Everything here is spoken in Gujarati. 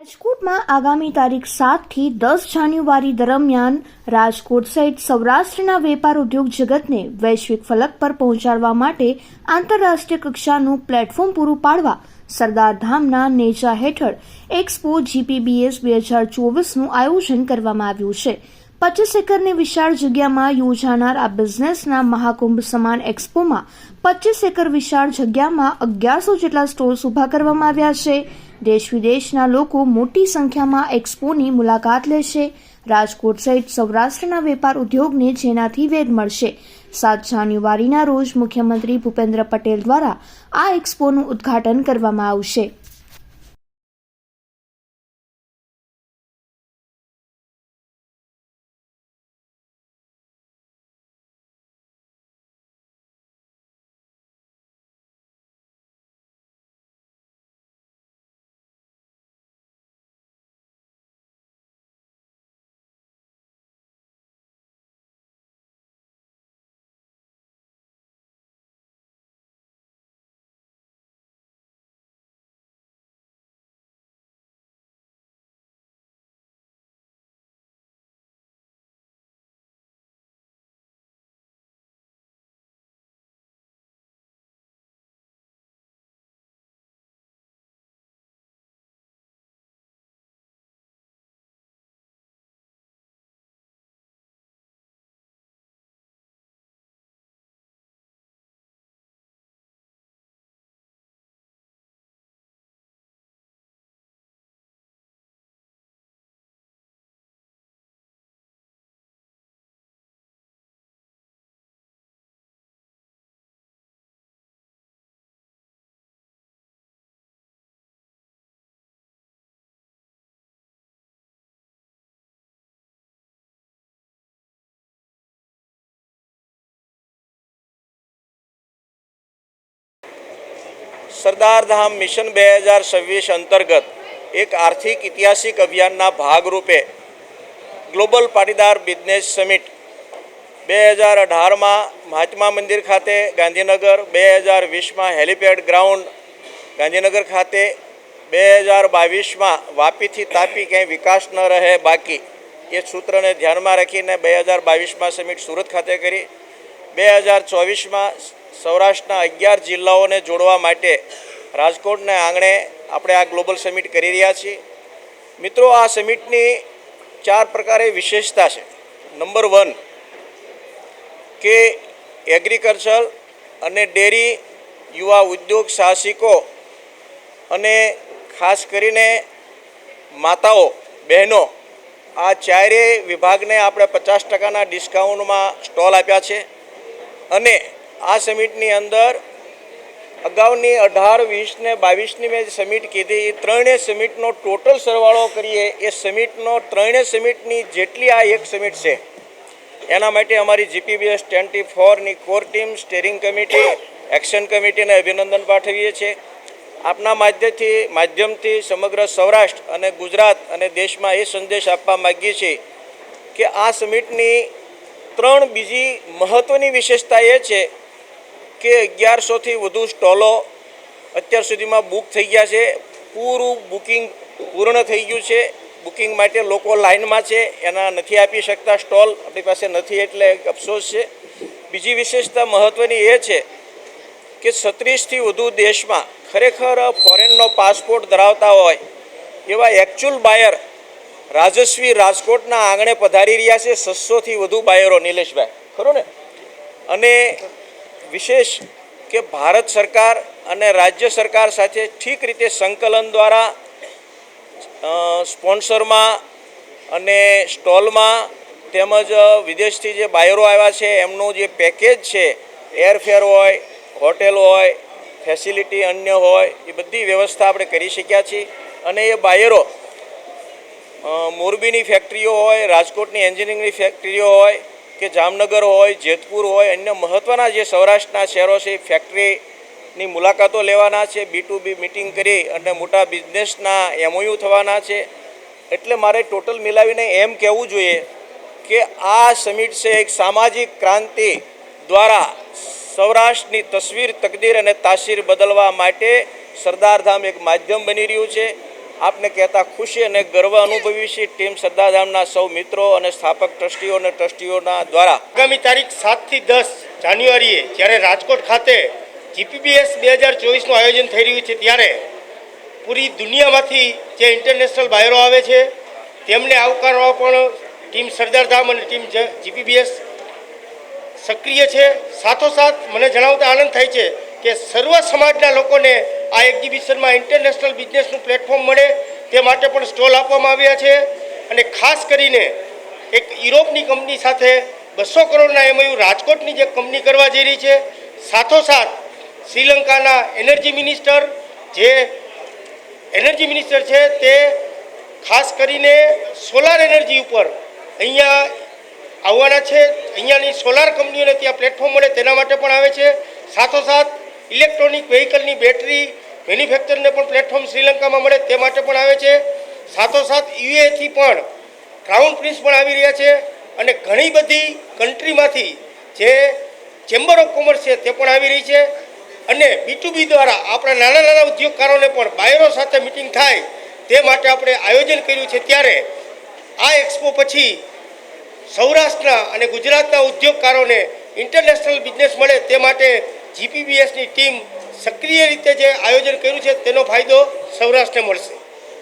રાજકોટમાં આગામી તારીખ સાતથી દસ જાન્યુઆરી દરમિયાન રાજકોટ સહિત સૌરાષ્ટ્રના વેપાર ઉદ્યોગ જગતને વૈશ્વિક ફલક પર પહોંચાડવા માટે આંતરરાષ્ટ્રીય કક્ષાનું પ્લેટફોર્મ પૂરું પાડવા સરદાર ધામના નેજા હેઠળ એક્સપો જીપીબીએસ બે હજાર ચોવીસનું આયોજન કરવામાં આવ્યું છે. પચીસ એકરની વિશાળ જગ્યામાં યોજાનાર આ બિઝનેસના મહાકુંભ સમાન એક્સપોમાં પચીસ એકર વિશાળ જગ્યામાં અગિયારસો જેટલા સ્ટોલ્સ ઊભા કરવામાં આવ્યા છે. દેશ વિદેશના લોકો મોટી સંખ્યામાં એક્સપોની મુલાકાત લેશે. રાજકોટ સહિત સૌરાષ્ટ્રના વેપાર ઉદ્યોગને જેનાથી વેગ મળશે. સાત જાન્યુઆરીના રોજ મુખ્યમંત્રી ભૂપેન્દ્ર પટેલ દ્વારા આ એક્સપોનું ઉદ્ઘાટન કરવામાં આવશે. સરદારધામ મિશન બે હજાર છવ્વીસ અંતર્ગત એક આર્થિક ઐતિહાસિક અભિયાનના ભાગરૂપે ગ્લોબલ પાટીદાર બિઝનેસ સમિટ બે હજાર અઢારમાં મહાત્મા મંદિર ખાતે ગાંધીનગર, બે હજાર વીસમાં હેલિપેડ ગ્રાઉન્ડ, ગાંધીનગર ખાતે બે હજાર બાવીસમાં વાપીથી તાપી ક્યાંય વિકાસ ન રહે બાકી એ સૂત્રને ધ્યાનમાં રાખીને બે હજાર બાવીસમાં સમિટ સુરત ખાતે કરી. બે હજાર ચોવીસમાં સૌરાષ્ટ્રના અગિયાર જિલ્લાઓને જોડવા માટે રાજકોટને આંગણે આપણે આ ગ્લોબલ સમિટ કરી રહ્યા છીએ. મિત્રો, આ સમિટની ચાર પ્રકારે વિશેષતા છે. નંબર વન, કે એગ્રીકલ્ચર અને ડેરી, યુવા ઉદ્યોગ, સાહસિકો અને ખાસ કરીને માતાઓ, બહેનો, આ ચારેય વિભાગને આપણે પચાસ ટકાના ડિસ્કાઉન્ટમાં સ્ટોલ આપ્યા છે. અને આ સમિટની અંદર અગાઉની અઢાર, વીસ ને બાવીસની મેં સમિટ કીધી, એ ત્રણેય સમિટનો ટોટલ સરવાળો કરીએ, એ સમિટનો ત્રણેય સમિટની જેટલી આ એક સમિટ છે, એના માટે અમારી GPBS twenty ફોરની core team, steering committee, action કમિટીને અભિનંદન પાઠવીએ છીએ. આપના માધ્યમથી માધ્યમથી સમગ્ર સૌરાષ્ટ્ર અને ગુજરાત અને દેશમાં એ સંદેશ આપવા માગીએ છીએ કે આ સમિટની ત્રણ બીજી મહત્ત્વની વિશેષતા એ છે કે અગિયારસોથી વધુ સ્ટોલો અત્યાર સુધીમાં બુક થઈ ગયા છે. પૂરું બુકિંગ પૂર્ણ થઈ ગયું છે. બુકિંગ માટે લોકો લાઇનમાં છે. એના નથી આપી શકતા સ્ટોલ. આપણી પાસે નથી એટલે અફસોસ છે. બીજી વિશેષતા મહત્ત્વની એ છે કે છત્રીસથી વધુ દેશમાં ખરેખર ફોરેનનો પાસપોર્ટ ધરાવતા હોય એવા એકચ્યુઅલ બાયર રાજસ્વી રાજકોટના આંગણે પધારી રહ્યા છે છસોથી વધુ બાયરો નિલેશભાઈ. ખરું ને? અને વિશેષ કે ભારત સરકાર અને રાજ્ય સરકાર સાથે ઠીક રીતે સંકલન દ્વારા સ્પોન્સરમાં અને સ્ટોલમાં તેમજ વિદેશથી જે બાયરો આવ્યા છે, એમનું જે પેકેજ છે, એરફેર હોય, હોટેલ હોય, ફેસિલિટી અન્ય હોય, એ બધી વ્યવસ્થા આપણે કરી શક્યા છીએ. અને એ બાયરો મોરબીની ફેક્ટરીઓ હોય, રાજકોટની એન્જિનિયરિંગની ફેક્ટરીઓ હોય કે જામનગર હોય, જેતપુર હોય, અન્ય મહત્ત્વના જે સૌરાષ્ટ્રના શહેરો છે ફેક્ટરીની મુલાકાતો લેવાના છે, બી ટુ બી મિટિંગ કરી અને મોટા બિઝનેસના એમઓયુ થવાના છે. એટલે મારે ટોટલ મિલાવીને એમ કહેવું જોઈએ કે આ સમિટ છે એક સામાજિક ક્રાંતિ દ્વારા સૌરાષ્ટ્રની તસવીર, તકદીર અને તાસીર બદલવા માટે સરદારધામ એક માધ્યમ બની રહ્યું છે. આપને કહેતા ખુશી અને ગર્વ અનુભવી છે ટીમ સરદારધામના સૌ મિત્રો અને સ્થાપક ટ્રસ્ટીઓ અને ટ્રસ્ટીઓના દ્વારા. આગામી તારીખ સાતથી દસ જાન્યુઆરીએ જ્યારે રાજકોટ ખાતે જીપીબીએસ બે હજાર ચોવીસનું આયોજન થઈ રહ્યું છે ત્યારે પૂરી દુનિયામાંથી જે ઇન્ટરનેશનલ બાયરો આવે છે, તેમને આવકારવા પણ ટીમ સરદારધામ અને ટીમ જીપીબીએસ સક્રિય છે. સાથોસાથ મને જણાવતા આનંદ થાય છે કે સર્વ સમાજના લોકોને આ એક્ઝિબિશનમાં ઇન્ટરનેશનલ બિઝનેસનું પ્લેટફોર્મ મળે, તે માટે પણ સ્ટોલ આપવામાં આવ્યા છે. અને ખાસ કરીને એક યુરોપની કંપની સાથે બસો કરોડના એમયુ રાજકોટની જે કંપની કરવા જઈ રહી છે, સાથોસાથ શ્રીલંકાના એનર્જી મિનિસ્ટર જે એનર્જી મિનિસ્ટર છે, તે ખાસ કરીને સોલાર એનર્જી ઉપર અહીંયા આવવાના છે. અહીંયાની સોલાર કંપનીઓને ત્યાં પ્લેટફોર્મ મળે, તેના માટે પણ આવે છે. સાથોસાથ ઇલેક્ટ્રોનિક વ્હીકલની બેટરી મેન્યુફેક્ચરને પણ પ્લેટફોર્મ શ્રીલંકામાં મળે તે માટે પણ આવે છે. સાથોસાથ યુએથી પણ ક્રાઉન પ્રિન્સ પણ આવી રહ્યા છે અને ઘણી બધી કન્ટ્રીમાંથી જે ચેમ્બર ઓફ કોમર્સ છે તે પણ આવી રહી છે અને બીટુબી દ્વારા આપણા નાના નાના ઉદ્યોગકારોને પણ બાયરો સાથે મિટિંગ થાય તે માટે આપણે આયોજન કર્યું છે ત્યારે આ એક્સપો પછી સૌરાષ્ટ્રના અને ગુજરાતના ઉદ્યોગકારોને ઇન્ટરનેશનલ બિઝનેસ મળે તે માટે જીપીબીએસની ટીમ સક્રિય રીતે જે આયોજન કર્યું છે તેનો ફાયદો સૌરાષ્ટ્રને મળશે.